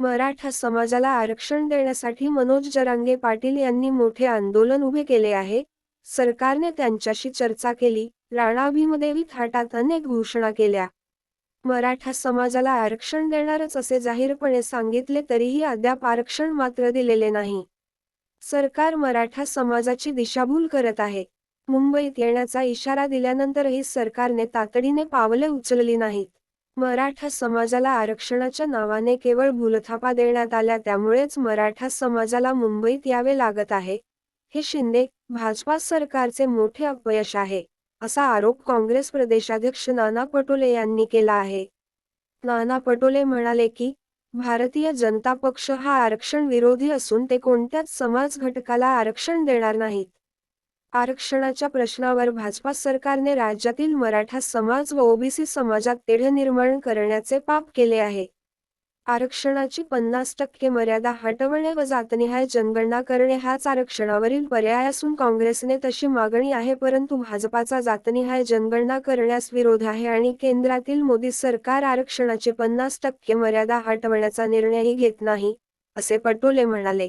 मराठा समाजाला आरक्षण देण्यासाठी मनोज जरांगे पाटील यांनी मोठे आंदोलन उभे केले आहे. सरकारने त्यांच्याशी चर्चा केली. राणा भीमदेवी थाटात अनेक घोषणा केल्या. मराठा समाजाला आरक्षण देणारच असे जाहीरपणे सांगितले तरीही अद्याप आरक्षण मात्र दिलेले नाही. सरकार मराठा समाजाची दिशाभूल करत आहे. मुंबईत येण्याचा इशारा दिल्यानंतरही सरकारने तातडीने पावले उचलली नाहीत. मराठा समाजाला आरक्षणाच्या नावाने केवळ भूलथापा देण्यात आल्या त्यामुळेच मराठा समाजाला मुंबईत यावे लागत आहे. हे शिंदे भाजपा सरकारचे मोठे अपयश आहे असा आरोप काँग्रेस प्रदेशाध्यक्ष नाना पटोले यांनी केला आहे. नाना पटोले म्हणाले की भारतीय जनता पक्ष हा आरक्षण विरोधी असून ते कोणत्याच समाज घटकाला आरक्षण देणार नाहीत. आरक्षणाच्या प्रश्नावर भाजपा सरकारने राज्यातील मराठा समाज व ओबीसी समाजात तेढ निर्माण करण्याचे पाप केले आहे. आरक्षणाची पन्नास टक्के मर्यादा हटवणे व जातनिहाय जनगणना करणे हाच आरक्षणावरील पर्याय असून काँग्रेसने तशी मागणी आहे परंतु भाजपाचा जातनिहाय जनगणना करण्यास विरोध आहे आणि केंद्रातील मोदी सरकार आरक्षणाची पन्नास टक्के मर्यादा हटवण्याचा निर्णयही घेत नाही असे पटोले म्हणाले.